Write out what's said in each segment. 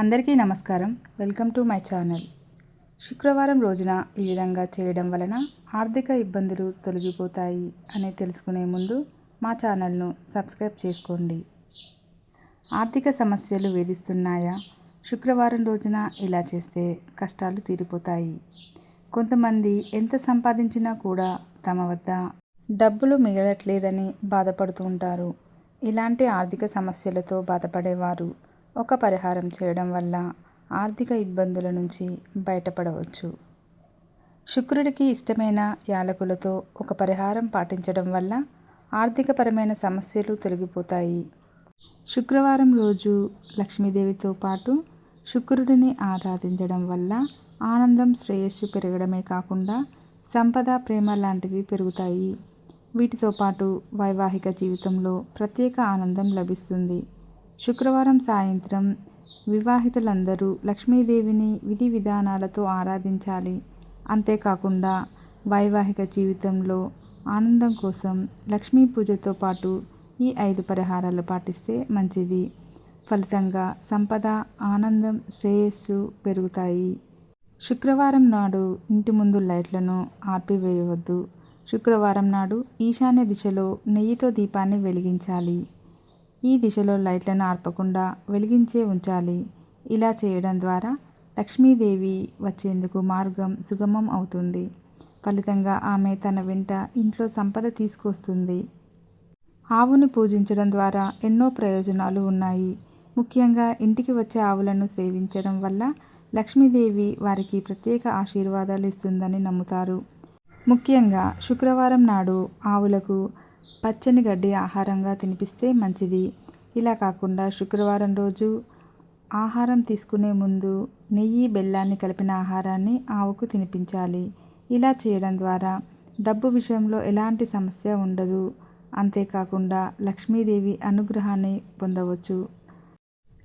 అందరికీ నమస్కారం. Welcome to my channel. శుక్రవారం రోజున ఈ విధంగా చేయడం వలన ఆర్థిక ఇబ్బందులు తొలగిపోతాయి అని తెలుసుకునే ముందు మా ఛానల్ను సబ్స్క్రైబ్ చేసుకోండి. ఆర్థిక సమస్యలు వేధిస్తున్నాయా? శుక్రవారం రోజున ఇలా చేస్తే కష్టాలు తీరిపోతాయి. కొంతమంది ఎంత సంపాదించినా కూడా తమ వద్ద డబ్బులు మిగలట్లేదని బాధపడుతూ ఉంటారు. ఇలాంటి ఆర్థిక సమస్యలతో బాధపడేవారు ఒక పరిహారం చేయడం వల్ల ఆర్థిక ఇబ్బందుల నుంచి బయటపడవచ్చు. శుక్రుడికి ఇష్టమైన యాలకులతో ఒక పరిహారం పాటించడం వల్ల ఆర్థికపరమైన సమస్యలు తొలగిపోతాయి. శుక్రవారం రోజు లక్ష్మీదేవితో పాటు శుక్రుడిని ఆరాధించడం వల్ల ఆనందం శ్రేయస్సు పెరగడమే కాకుండా సంపద ప్రేమ లాంటివి పెరుగుతాయి. వీటితో పాటు వైవాహిక జీవితంలో ప్రత్యేక ఆనందం లభిస్తుంది. శుక్రవారం సాయంత్రం వివాహితులందరూ లక్ష్మీదేవిని విధి విధానాలతో ఆరాధించాలి. అంతేకాకుండా వైవాహిక జీవితంలో ఆనందం కోసం లక్ష్మీ పూజతో పాటు ఈ ఐదు పరిహారాలు పాటిస్తే మంచిది. ఫలితంగా సంపద ఆనందం శ్రేయస్సు పెరుగుతాయి. శుక్రవారం నాడు ఇంటి ముందు లైట్లను ఆర్పివేయవద్దు శుక్రవారం నాడు ఈశాన్య దిశలో నెయ్యితో దీపాన్ని వెలిగించాలి. ఈ దిశలో లైట్లను ఆర్పకుండా వెలిగించే ఉంచాలి. ఇలా చేయడం ద్వారా లక్ష్మీదేవి వచ్చేందుకు మార్గం సుగమం అవుతుంది. ఫలితంగా ఆమె తన వెంట ఇంట్లో సంపద తీసుకొస్తుంది. ఆవును పూజించడం ద్వారా ఎన్నో ప్రయోజనాలు ఉన్నాయి. ముఖ్యంగా ఇంటికి వచ్చే ఆవులను సేవించడం వల్ల లక్ష్మీదేవి వారికి ప్రత్యేక ఆశీర్వాదాలు ఇస్తుందని నమ్ముతారు. ముఖ్యంగా శుక్రవారం నాడు ఆవులకు పచ్చని గడ్డి ఆహారంగా తినిపిస్తే మంచిది. ఇలా కాకుండా శుక్రవారం రోజు ఆహారం తీసుకునే ముందు నెయ్యి బెల్లాన్ని కలిపిన ఆహారాన్ని ఆవుకు తినిపించాలి. ఇలా చేయడం ద్వారా డబ్బు విషయంలో ఎలాంటి సమస్య ఉండదు. అంతేకాకుండా లక్ష్మీదేవి అనుగ్రహాన్ని పొందవచ్చు.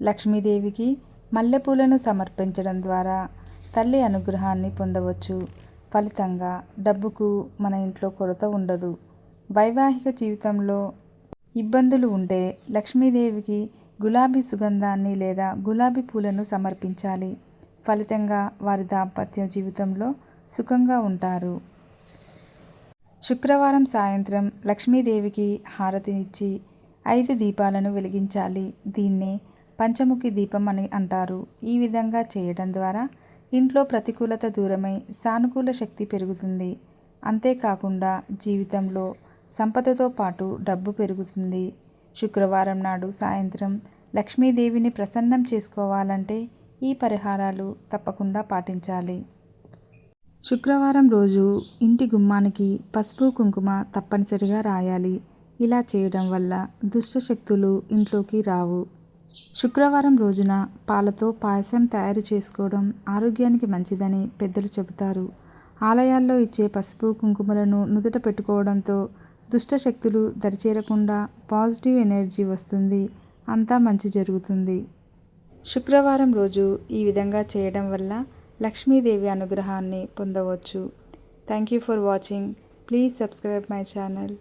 లక్ష్మీదేవికి మల్లెపూలను సమర్పించడం ద్వారా తల్లి అనుగ్రహాన్ని పొందవచ్చు. ఫలితంగా డబ్బుకు మన ఇంట్లో కొరత ఉండదు. వైవాహిక జీవితంలో ఇబ్బందులు ఉంటే లక్ష్మీదేవికి గులాబీ సుగంధాన్ని లేదా గులాబీ పూలను సమర్పించాలి. ఫలితంగా వారి దాంపత్య జీవితంలో సుఖంగా ఉంటారు. శుక్రవారం సాయంత్రం లక్ష్మీదేవికి హారతినిచ్చి ఐదు దీపాలను వెలిగించాలి. దీన్ని పంచముఖి దీపం అని అంటారు. ఈ విధంగా చేయడం ద్వారా ఇంట్లో ప్రతికూలత దూరమై సానుకూల శక్తి పెరుగుతుంది. అంతేకాకుండా జీవితంలో సంపదతో పాటు డబ్బు పెరుగుతుంది. శుక్రవారం నాడు సాయంత్రం లక్ష్మీదేవిని ప్రసన్నం చేసుకోవాలంటే ఈ పరిహారాలు తప్పకుండా పాటించాలి. శుక్రవారం రోజు ఇంటి గుమ్మానికి పసుపు కుంకుమ తప్పనిసరిగా రాయాలి. ఇలా చేయడం వల్ల దుష్ట శక్తులు ఇంట్లోకి రావు. శుక్రవారం రోజున పాలతో పాయసం తయారు చేసుకోవడం ఆరోగ్యానికి మంచిదని పెద్దలు చెబుతారు. ఆలయాల్లో ఇచ్చే పసుపు కుంకుమలను నుదుట పెట్టుకోవడంతో దుష్ట శక్తులు దరిచేరకుండా పాజిటివ్ ఎనర్జీ వస్తుంది. అంతా మంచి జరుగుతుంది. శుక్రవారం రోజు ఈ విధంగా చేయడం వల్ల లక్ష్మీదేవి అనుగ్రహాన్ని పొందవచ్చు. Thank you for watching. Please subscribe my channel.